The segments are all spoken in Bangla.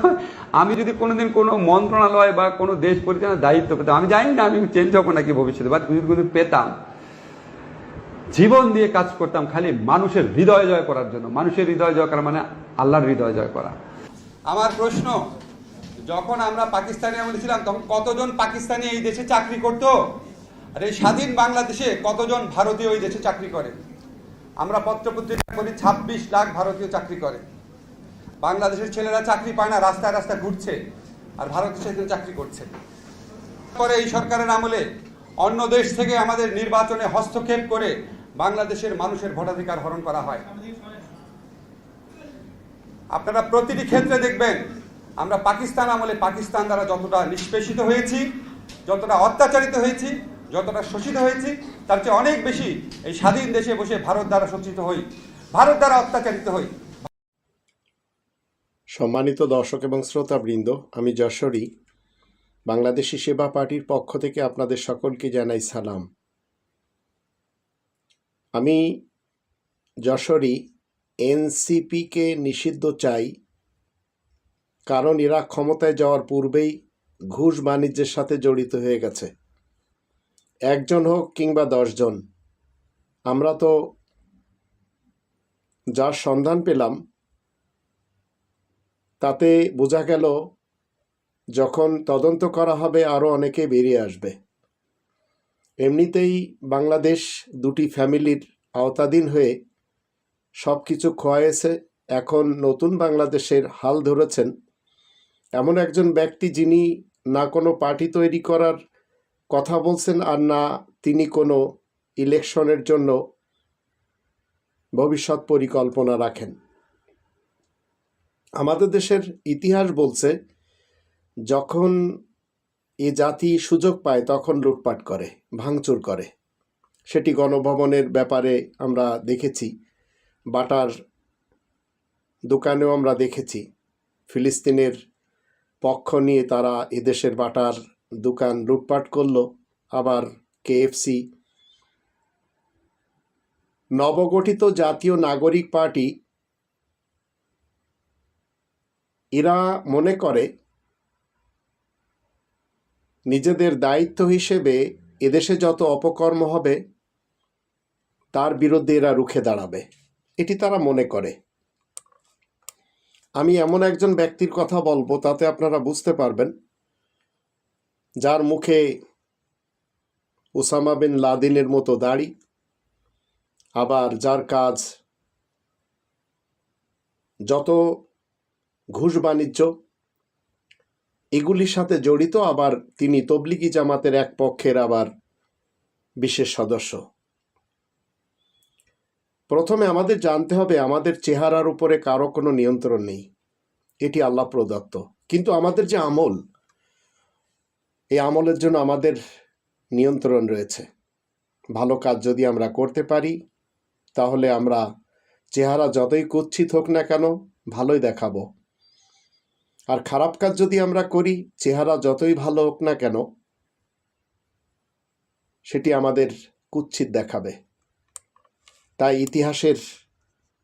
হয় আমি যদি কোনোদিন কোনো মন্ত্রণালয় বা কোনো দেশ পরিচালনার দায়িত্ব পেতাম, আমি জানি না আমি চেঞ্জ হব নাকি ভবিষ্যতে বা যদি কোনো পেতাম, জীবন দিয়ে কাজ করতাম খালি মানুষের হৃদয় জয় করার জন্য, মানুষের হৃদয় জয় করা মানে আল্লাহর হৃদয় জয় করা। আমার প্রশ্ন, যখন আমরা পাকিস্তানি আমলে ছিলাম, তখন কতজন পাকিস্তানি এই দেশে চাকরি করত? আর এই স্বাধীন বাংলাদেশে কতজন ভারতীয় এই দেশে চাকরি করে? আমরা পত্রপত্রিকা করি ছাব্বিশ লাখ ভারতীয় চাকরি করে। বাংলাদেশের ছেলেরা চাকরি পায় না, রাস্তায় রাস্তায় ঘুরছে, আর ভারত সেখানে চাকরি করছে। পরে এই সরকারের আমলে অন্য দেশ থেকে আমাদের নির্বাচনে হস্তক্ষেপ করে বাংলাদেশের মানুষের ভোটাধিকার হরণ করা হয়। আপনারা প্রতিটি ক্ষেত্রে দেখবেন, আমরা পাকিস্তান আমলে পাকিস্তান দ্বারা যতটা নিষ্পেষিত হয়েছি, যতটা অত্যাচারিত হয়েছি, যতটা শোষিত হয়েছি, তার চেয়ে অনেক বেশি এই স্বাধীন দেশে বসে ভারত দ্বারা শোষিত হই, ভারত দ্বারা অত্যাচারিত হই। সম্মানিত দর্শক এবং শ্রোতাবৃন্দ, আমি যশোরী। বাংলাদেশি সেবা পার্টির পক্ষ থেকে আপনাদের সকলকে জানাই সালাম। আমি যশোরী এনসিপিকে নিষিদ্ধ চাই, কারণ এরা ক্ষমতায় যাওয়ার পূর্বেই ঘুষ বাণিজ্যের সাথে জড়িত হয়ে গেছে। একজন হোক কিংবা দশজন, আমরা তো যার সন্ধান পেলাম তাতে বোঝা গেল, যখন তদন্ত করা হবে আরও অনেকে বেরিয়ে আসবে। এমনিতেই বাংলাদেশ দুটি ফ্যামিলির আওতাধীন হয়ে সব কিছু খোয়াইছে এখন নতুন বাংলাদেশের হাল ধরেছেন। এমন একজন ব্যক্তি যিনি না কোনো পার্টি তৈরি করার কথা বলছেন আর না তিনি কোনো ইলেকশনের জন্য ভবিষ্যৎ পরিকল্পনা রাখেন। আমাদের দেশের ইতিহাস বলছে, যখন এ জাতি সুযোগ পায় তখন লুটপাট করে, ভাঙচুর করে। সেটি গণভবনের ব্যাপারে আমরা দেখেছি, বাটার দোকানেও আমরা দেখেছি। ফিলিস্তিনের পক্ষ নিয়ে তারা এদেশের বাটার দোকান লুটপাট করল, আবার কেএফসি নবগঠিত জাতীয় নাগরিক পার্টি এরা মনে করে নিজেদের দায়িত্ব হিসেবে এদেশে যত অপকর্ম হবে, তার বিরুদ্ধে এরা রুখে দাঁড়াবে। এটি তারা মনে করে। আমি এমন একজন ব্যক্তির কথা বলব, তাতে আপনারা বুঝতে পারবেন, যার মুখে ওসামা বিন লাদিনের মতো দাড়ি, আবার যার কাজ যত ঘুষ বাণিজ্য। এগুলির সাথে জড়িত আবার তিনি তবলিগি জামাতের এক পক্ষের আবার বিশেষ সদস্য। প্রথমে আমাদের জানতে হবে, আমাদের চেহারার উপরে কারও কোনো নিয়ন্ত্রণ নেই। এটি আল্লাহ প্রদত্ত। কিন্তু আমাদের যে আমল, এই আমলের জন্য আমাদের নিয়ন্ত্রণ রয়েছে। ভালো কাজ যদি আমরা করতে পারি, তাহলে আমরা চেহারা যতই কুচ্ছিত হোক না কেন, ভালোই দেখাবো। আর খারাপ কাজ যদি আমরা করি, চেহারা যতই ভালো হোক না কেন, সেটি আমাদের কুৎসিত দেখাবে। তাই ইতিহাসের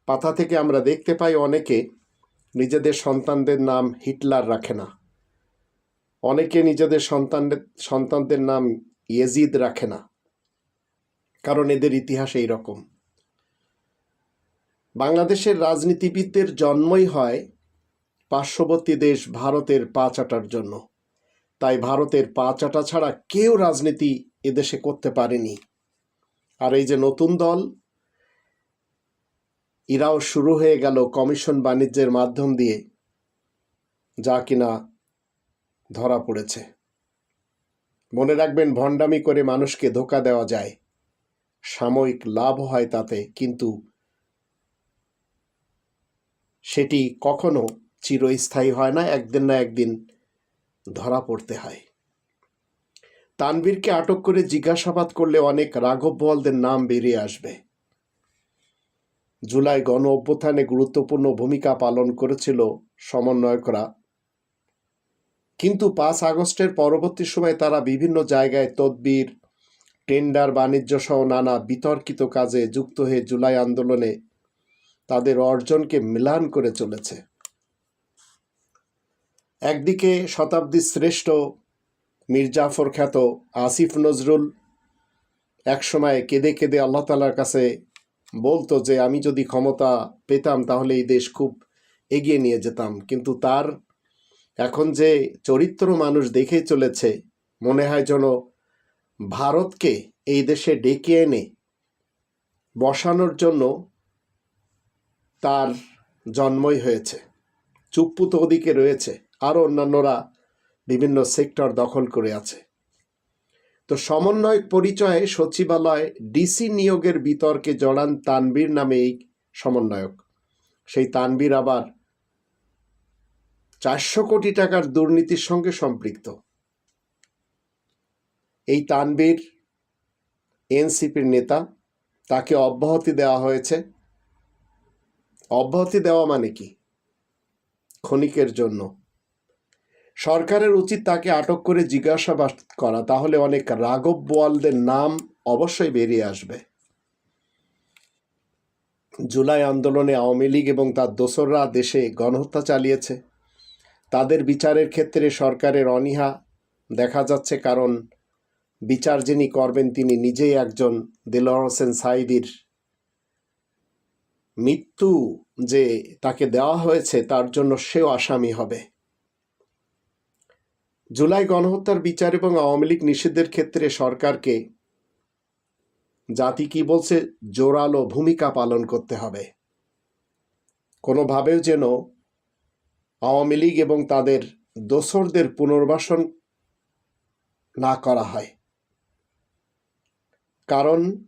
পাতা থেকে আমরা দেখতে পাই অনেকে নিজেদের সন্তানদের নাম হিটলার রাখে না। অনেকে নিজেদের সন্তানদের সন্তানদের নাম ইয়েজিদ রাখে না। কারণ এদের ইতিহাস এই রকম বাংলাদেশের রাজনীতিবিদদের জন্মই হয় পার্শ্ববর্তী দেশ ভারতের পা চাটার জন্য। তাই ভারতের পা চাটা ছাড়া কেউ রাজনীতি এদেশে করতে পারেনি। আর এই যে নতুন দল, এরাও শুরু হয়ে গেল কমিশন বাণিজ্যের মাধ্যম দিয়ে, যা কিনা ধরা পড়েছে। মনে রাখবেন, ভণ্ডামি করে মানুষকে ধোকা দেওয়া যায়। সাময়িক লাভ হয় তাতে, কিন্তু সেটি কখনো চিরস্থায়ী হয় না, একদিন না একদিন ধরা পড়তে হয়। তানবীরকে আটক করে জিজ্ঞাসাবাদ করলে অনেক রাঘব বলদের নাম বেরিয়ে আসবে। জুলাই গণ অভ্যুত্থানে গুরুত্বপূর্ণ ভূমিকা পালন করেছিল সমন্বয়করা। কিন্তু পাঁচ আগস্টের পরবর্তী সময়ে তারা বিভিন্ন জায়গায় তদবির, টেন্ডার, বাণিজ্য সহ নানা বিতর্কিত কাজে যুক্ত হয়ে জুলাই আন্দোলনে তাদের অর্জনকে মিলান করে চলেছে। একদিকে শতাব্দীর শ্রেষ্ঠ মির্জাফর খ্যাত আসিফ নজরুল একসময় কেঁদে কেঁদে আল্লাহ তালার কাছে বলতো যে, আমি যদি ক্ষমতা পেতাম তাহলে এই দেশ খুব এগিয়ে নিয়ে যেতাম। কিন্তু তার এখন যে চরিত্র মানুষ দেখে চলেছে, মনে হয় যেন ভারতকে এই দেশে ডেকে এনে বসানোর জন্য তার জন্মই হয়েছে। চুপ্পু তো ওদিকে রয়েছে। আরও অন্যান্যরা বিভিন্ন সেক্টর দখল করে আছে। তো সমন্বয় পরিচয়ে সচিবালয় ডিসি নিয়োগের বিতর্কে জড়ান তানবীর নামে এই সমন্বয়ক। সেই তানবীর আবার চারশো কোটি টাকার দুর্নীতির সঙ্গে সম্পৃক্ত। এই তানবীর এনসিপির নেতা, তাকে অব্যাহতি দেওয়া হয়েছে। অব্যাহতি দেওয়া মানে কি? ক্ষণিকের জন্য। সরকারের উচিত তাকে আটক করে জিজ্ঞাসাবাদ করা, তাহলে অনেক রাঘব বোয়ালদের নাম অবশ্যই বেরিয়ে আসবে। জুলাই আন্দোলনে আওয়ামী লীগ এবং তার দোসররা দেশে গণহত্যা চালিয়েছে। তাদের বিচারের ক্ষেত্রে সরকারের অনীহা দেখা যাচ্ছে, কারণ বিচার যিনি করবেন তিনি নিজেই একজন দেলোয়ার হোসেন সাইদির মৃত্যু যে তাকে দেওয়া হয়েছে, তার জন্য সেও আসামি হবে। জুলাই গণহত্যার বিচার এবং আওয়ামী লীগ নিষিদ্ধের ক্ষেত্রে সরকারকে জাতি কি বলছে, জোরালো ভূমিকা পালন করতে হবে। কোনোভাবেও যেন আওয়ামী লীগ এবং তাদের দোসরদের পুনর্বাসন না করা হয়। কারণ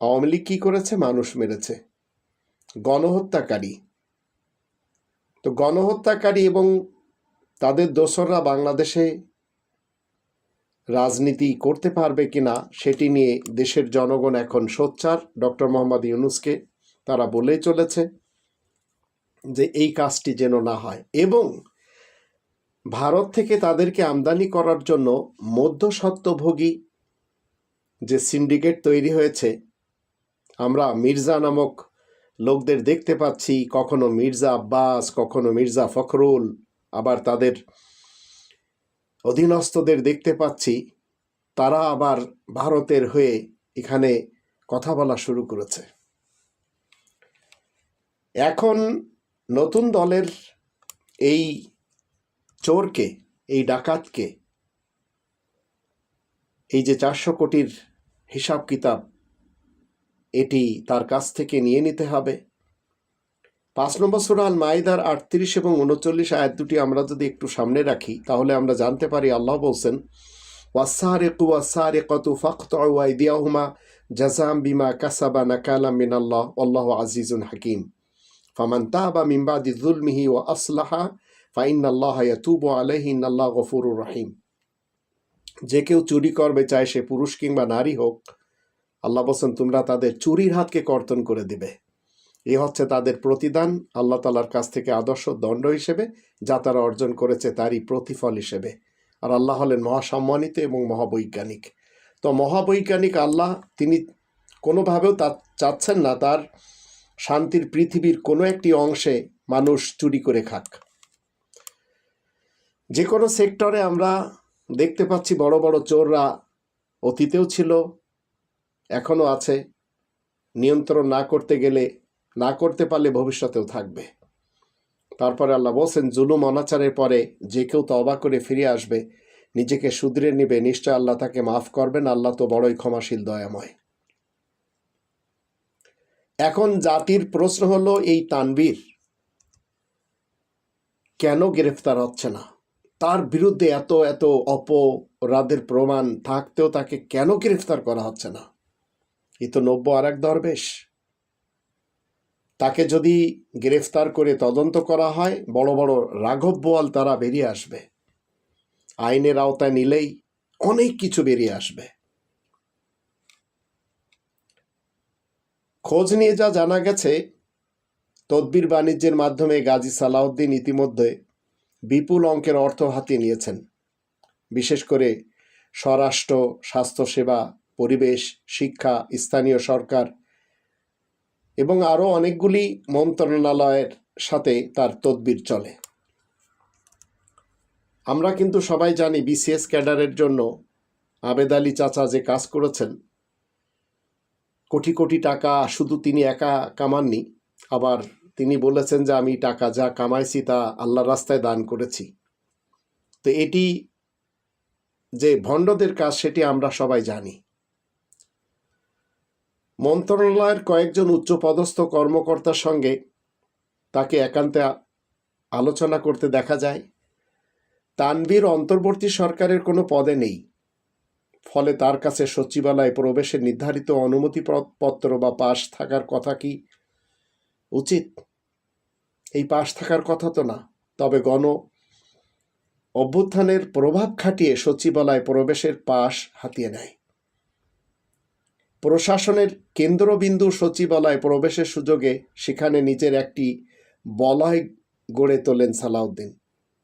আওয়ামী লীগ কী করেছে? মানুষ মেরেছে। গণহত্যাকারী। তো গণহত্যাকারী এবং তাদের দোসররা বাংলাদেশে রাজনীতি করতে পারবে কিনা সেটি নিয়ে দেশের জনগণ এখন সোচ্চার। ডক্টর মোহাম্মদ ইউনুসকে তারা বলেই চলেছে যে এই কাজটি যেন না হয় এবং ভারত থেকে তাদেরকে আমদানি করার জন্য মধ্যস্বত্বভোগী যে সিন্ডিকেট তৈরি হয়েছে, আমরা মির্জা নামক লোকদের দেখতে পাচ্ছি, কখনো মির্জা আব্বাস, কখনো মির্জা ফখরুল আবার তাদের অধীনস্থদের দেখতে পাচ্ছি, তারা আবার ভারতের হয়ে এখানে কথা বলা শুরু করেছে। এখন নতুন দলের এই চোরকে, এই ডাকাতকে, এই যে চারশো কোটির হিসাব কিতাব এটি তার কাছ থেকে নিয়ে নিতে হবে। পাঁচ নম্বর সুরাল মাইদার আটত্রিশ এবং উনচল্লিশ আয়াত দুটি আমরা যদি একটু সামনে রাখি, তাহলে আমরা জানতে পারি আল্লাহ বলছেন জাযাম বিমা কাসাবা মিনাল্লাহ আল্লাহু আজিজুন হাকিম। ওয়া আসলাহা ইয়াতুবু আলাইহি, ইন্নাল্লাহ গফুরুর রহিম। যে কেউ চুরি করবে চায় সে পুরুষ কিংবা নারী হোক, আল্লাহ বলছেন, তোমরা তাদের চুরির হাতকে কর্তন করে দিবে। এ হচ্ছে তাদের প্রতিদান, আল্লাহ তালার কাছ থেকে আদর্শ দণ্ড হিসেবে, যা তারা অর্জন করেছে তারই প্রতিফল হিসেবে। আর আল্লাহ হলেন মহাসম্মানিত এবং মহাবৈজ্ঞানিক। তো মহাবৈজ্ঞানিক আল্লাহ, তিনি কোনোভাবেও তা চাচ্ছেন না তার শান্তির পৃথিবীর কোনো একটি অংশে মানুষ চুরি করে খাক। যে কোনো সেক্টরে আমরা দেখতে পাচ্ছি বড় বড় চোররা অতীতেও ছিল, এখনও আছে। নিয়ন্ত্রণ না করতে গেলে না করতে পারলে ভবিষ্যতেও থাকবে। তারপরে আল্লাহ বলছেন, জুলুম অনাচারের পরে যে কেউ তবা করে ফিরে আসবে, নিজেকে শুধরে নেবে, নিশ্চয় আল্লাহ তাকে মাফ করবেন, আল্লাহ তো বড়ই ক্ষমাশীল, দয়াময়। এখন জাতির প্রশ্ন হলো, এই তানবীর কেন গ্রেফতার হচ্ছে না? তার বিরুদ্ধে এত এত অপরাধের প্রমাণ থাকতেও তাকে কেন গ্রেফতার করা হচ্ছে না? এ তো নব্য আর এক দরবেশ। তাকে যদি গ্রেফতার করে তদন্ত করা হয়, বড় বড় রাঘব বোয়াল তারা বেরিয়ে আসবে। আইনের আওতায় নিলেই অনেক কিছু বেরিয়ে আসবে। খোঁজ নিয়ে যা জানা গেছে, তদবির বাণিজ্যের মাধ্যমে গাজী সালাউদ্দিন ইতিমধ্যে বিপুল অঙ্কের অর্থ হাতিয়ে নিয়েছেন। বিশেষ করে স্বরাষ্ট্র, স্বাস্থ্যসেবা, পরিবেশ, শিক্ষা, স্থানীয় সরকার এবং আরও অনেকগুলি মন্ত্রণালয়ের সাথে তার তদবির চলে। আমরা কিন্তু সবাই জানি বিসিএস ক্যাডারের জন্য আবেদ আলী চাচা যে কাজ করেছেন, কোটি কোটি টাকা শুধু তিনি একা কামাননি, আবার তিনি বলেছেন যে আমি টাকা যা কামাইছি তা আল্লাহ রাস্তায় দান করেছি। তো এটি যে ভণ্ডদের কাজ, সেটি আমরা সবাই জানি। মন্ত্রণালয়ের কয়েকজন উচ্চপদস্থ কর্মকর্তার সঙ্গে তাকে একান্তে আলোচনা করতে দেখা যায়। তানভীর অন্তর্বর্তী সরকারের কোনো পদে নেই। ফলে তার কাছে সচিবালয়ে প্রবেশের নির্ধারিত অনুমতি পত্র বা পাশ থাকার কথা কি উচিত? এই পাশ থাকার কথা তো না। তবে গণ অভ্যুত্থানের প্রভাব খাটিয়ে সচিবালয় প্রবেশের পাশ হাতিয়ে নেয়। প্রশাসনের কেন্দ্রবিন্দু সচিবালয় প্রবেশের সুযোগে সেখানে নিজের একটি বলয় গড়ে তোলেন সালাউদ্দিন।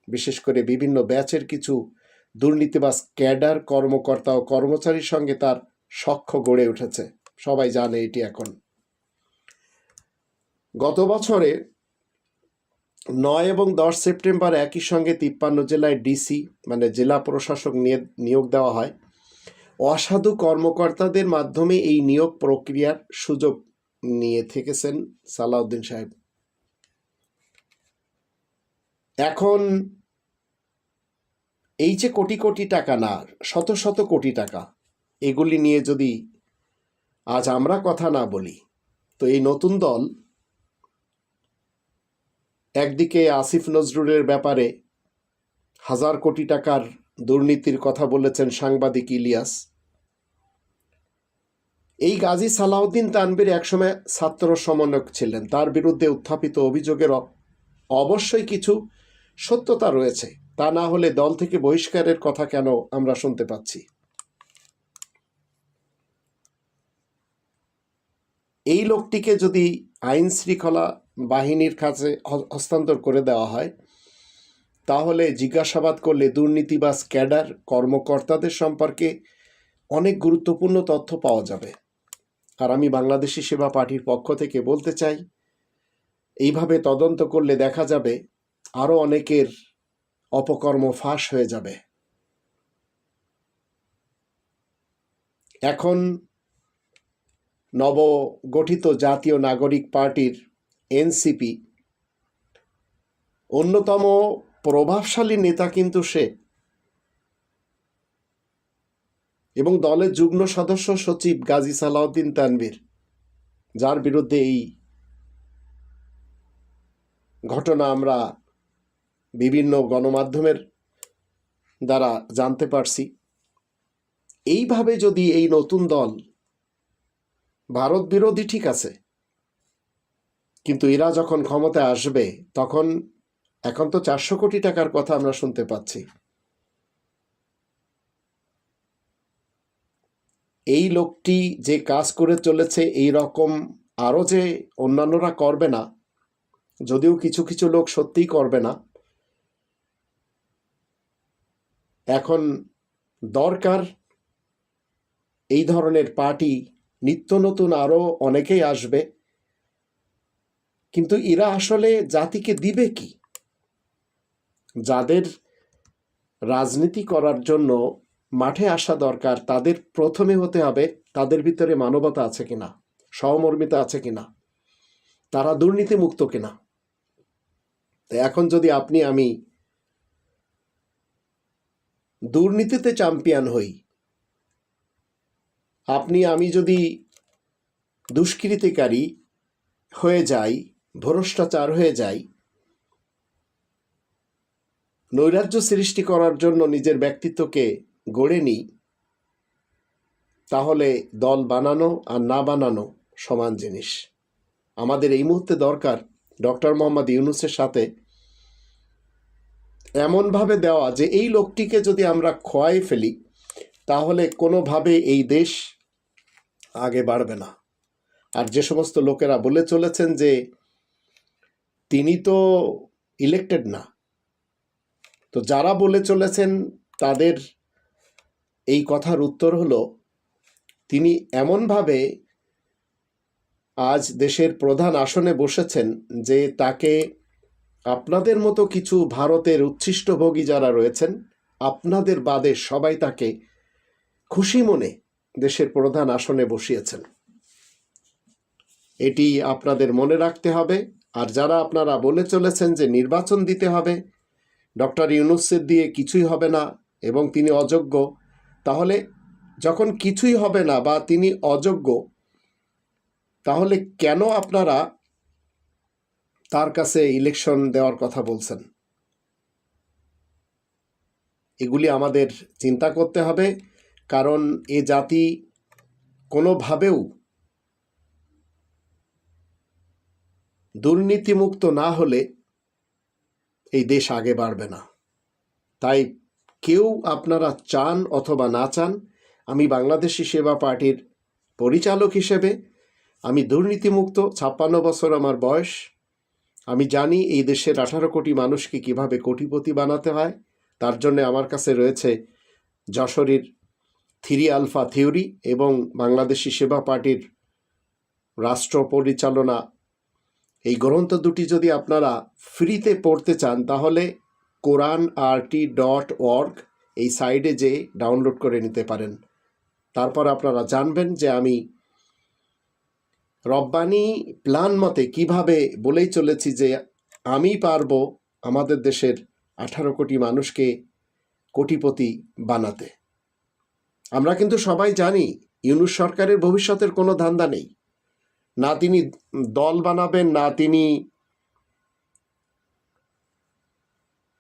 বিশেষ করে বিভিন্ন ব্যাচের কিছু দুর্নীতিবাজ ক্যাডার, কর্মকর্তা ও কর্মচারীর সঙ্গে তার সখ্য গড়ে উঠেছে। সবাই জানে এটি এখন। গত বছরে নয় এবং দশ সেপ্টেম্বর একই সঙ্গে তিপ্পান্ন জেলায় ডিসি মানে জেলা প্রশাসক নিয়ে- নিয়োগ দেওয়া হয়। অসাধু কর্মকর্তাদের মাধ্যমে এই নিয়োগ প্রক্রিয়ার সুযোগ নিয়ে থেকেছেন সালাউদ্দিন সাহেব। এখন এই যে কোটি কোটি টাকা না, শত শত কোটি টাকা, এগুলি নিয়ে যদি আজ আমরা কথা না বলি, তো এই নতুন দল একদিকে আসিফ নজরুলের ব্যাপারে হাজার কোটি টাকার দুর্নীতির কথা বলেছেন সাংবাদিক ইলিয়াস। এই গাজী সালাউদ্দিন তানবীর একসময় ছাত্র সমন্বয়ক ছিলেন। তার বিরুদ্ধে উত্থাপিত অভিযোগের অবশ্যই কিছু সত্যতা রয়েছে। তা না হলে দল থেকে বহিষ্কারের কথা কেন আমরা শুনতে পাচ্ছি? এই লোকটিকে যদি আইন শৃঙ্খলা বাহিনীর কাছে হস্তান্তর করে দেওয়া হয় তাহলে জিজ্ঞাসাবাদ করলে দুর্নীতি বা স্ক্যাডার কর্মকর্তাদের সম্পর্কে অনেক গুরুত্বপূর্ণ তথ্য পাওয়া যাবে। আর আমি বাংলাদেশি সেবা পার্টির পক্ষ থেকে বলতে চাই, এইভাবে তদন্ত করলে দেখা যাবে আরও অনেকের অপকর্ম ফাঁস হয়ে যাবে। এখন নবগঠিত জাতীয় নাগরিক পার্টির এনসিপি অন্যতম প্রভাবশালী নেতা কিন্তু সে। এবং দলের যুগ্ম সদস্য সচিব গাজী সালাউদ্দিন তানভীর, যার বিরুদ্ধে এই ঘটনা আমরা বিভিন্ন গণমাধ্যমের দ্বারা জানতে পারছি। এইভাবে যদি এই নতুন দল ভারত বিরোধী ঠিক আছে, কিন্তু এরা যখন ক্ষমতায় আসবে, তখন এখন তো চারশো কোটি টাকার কথা আমরা শুনতে পাচ্ছি। এই লোকটি যে কাজ করে চলেছে, এই রকম আরও যে অন্যান্যরা করবে না, যদিও কিছু কিছু লোক সত্যিই করবে না, এখন দরকার এই ধরনের পার্টি। নিত্য নতুন আরও অনেকেই আসবে, কিন্তু এরা আসলে জাতিকে দিবে কি? যাদের রাজনীতি করার জন্য মাঠে আসা দরকার, তাদের প্রথমে হতে হবে তাদের ভিতরে মানবতা আছে কিনা সহমর্মিতা আছে কিনা, তারা দুর্নীতি মুক্ত কিনা। তো এখন যদি আপনি, আমি দুর্নীতিতে চ্যাম্পিয়ন হই, আপনি, আমি যদি দুষ্কৃতিকারী হয়ে যাই, ভ্রষ্টাচার হয়ে যাই নৈরাজ্য সৃষ্টি করার জন্য নিজের ব্যক্তিত্বকে গড়ে নিই, তাহলে দল বানানো আর না বানানো সমান জিনিস। আমাদের এই মুহূর্তে দরকার ডক্টর মোহাম্মদ ইউনুসের সাথে এমনভাবে দেওয়া যে এই লোকটিকে যদি আমরা খোয়াই ফেলি, তাহলে কোনোভাবে এই দেশ আগে বাড়বে না। আর যে সমস্ত লোকেরা বলে চলেছেন যে তিনি তো ইলেক্টেড না তো যারা বলে চলেছেন তাদের এই কথার উত্তর হলো, তিনি এমনভাবে আজ দেশের প্রধান আসনে বসেছেন যে তাকে আপনাদের মতো কিছু ভারতের উচ্ছিষ্টভোগী যারা রয়েছেন, আপনাদের বাদে সবাই তাকে খুশি মনে দেশের প্রধান আসনে বসিয়েছেন। এটি আপনাদের মনে রাখতে হবে, আর যারা আপনারা বলে চলেছেন যে নির্বাচন দিতে হবে ডক্টর ইউনুসের দিয়ে কিছুই হবে না এবং তিনি অযোগ্য, তাহলে যখন কিছুই হবে না বা তিনি অযোগ্য, তাহলে কেন আপনারা তার কাছে ইলেকশন দেওয়ার কথা বলছেন? এগুলি আমাদের চিন্তা করতে হবে, কারণ এ জাতি কোনোভাবেও দুর্নীতিমুক্ত না হলে এই দেশ আগে বাড়বে না। তাই কেউ আপনারা চান অথবা না চান, আমি বাংলাদেশি সেবা পার্টির পরিচালক হিসেবে, আমি দুর্নীতিমুক্ত ছাপ্পান্ন বছর আমার বয়স, আমি জানি এই দেশের আঠারো কোটি মানুষকে কীভাবে কোটিপতি বানাতে হয়, তার জন্য আমার কাছে রয়েছে যশোরের থিরি আলফা থিওরি এবং বাংলাদেশি সেবা পার্টির রাষ্ট্র পরিচালনা এই গ্রন্থ দুটি যদি আপনারা ফ্রিতে পড়তে চান, তাহলে কোরআন আরটি ডট অর্গ এই সাইডে যে ডাউনলোড করে নিতে পারেন। তারপর আপনারা জানবেন যে আমি রব্বানি প্ল্যান মতে কীভাবে বলেই চলেছি যে আমি পারব আমাদের দেশের আঠারো কোটি মানুষকে কোটিপতি বানাতে। আমরা কিন্তু সবাই জানি, ইউনুস সরকারের ভবিষ্যতের কোনো ধান্দা নেই। না তিনি দল বানাবেন, না তিনি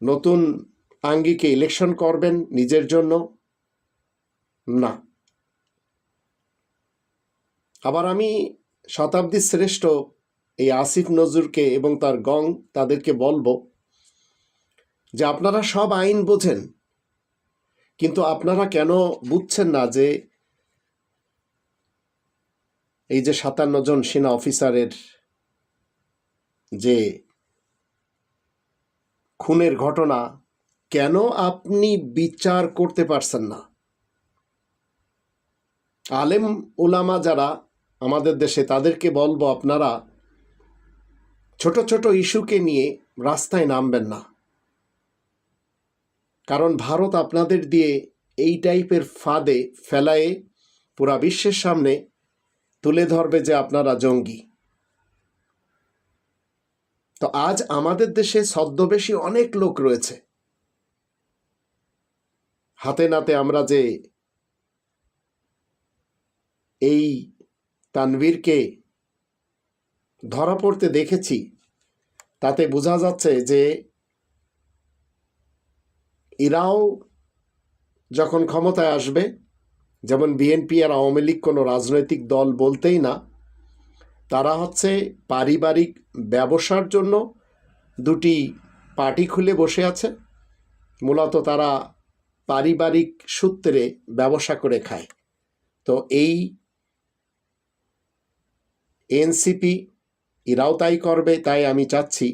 নতুন আঙ্গিকে ইলেকশন করবেন নিজের জন্য, না। আবার আমি শতাব্দীর শ্রেষ্ঠ এই আসিফ নজরুলকে এবং তার গং তাদেরকে বলব যে আপনারা সব আইন বোঝেন, কিন্তু আপনারা কেন বুঝছেন না যে এই যে সাতান্ন জন সেনা অফিসারের যে খুনের ঘটনা, কেন আপনি বিচার করতে পারছেন না? আলেম ওলামা যারা আমাদের দেশে, তাদেরকে বলব আপনারা ছোট ছোট ইস্যুকে নিয়ে রাস্তায় নামবেন না। কারণ ভারত আপনাদের দিয়ে এই টাইপের ফাঁদে, ফেলায়ে পুরা বিশ্বের সামনে তুলে ধরবে যে আপনারা জঙ্গি। তো আজ আমাদের দেশে ছদ্মবেশী অনেক লোক রয়েছে। হাতে নাতে আমরা যে এই তানভীরকে ধরা পড়তে দেখেছি, তাতে বোঝা যাচ্ছে যে এরাও যখন ক্ষমতায় আসবে যেমন বিএনপি আর আওয়ামী লীগ কোনো রাজনৈতিক দল বলতেই না, তারা হচ্ছে পারিবারিক ব্যবসার জন্য দুটি পার্টি খুলে বসে আছে। মূলত তারা পারিবারিক সূত্রে ব্যবসা করে খায়। তো এই এনসিপি এরাও তাই করবে, তাই আমি চাচ্ছি।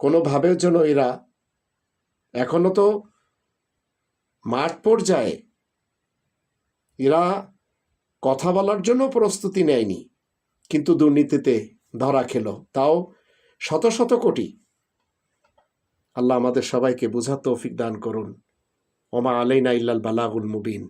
কোনোভাবেও যেন এরা এখনও তো মাঠ পর্যায়ে এরা কথা বলার জন্য প্রস্তুতি নেয়নি, কিন্তু দুর্নীতিতে ধরা খেল। তাও শত শত কোটি। আল্লাহ আমাদের সবাইকে বুঝার তৌফিক দান করুন। ওমা আলাইনা ইল্লাল বালাগুল মুবিন।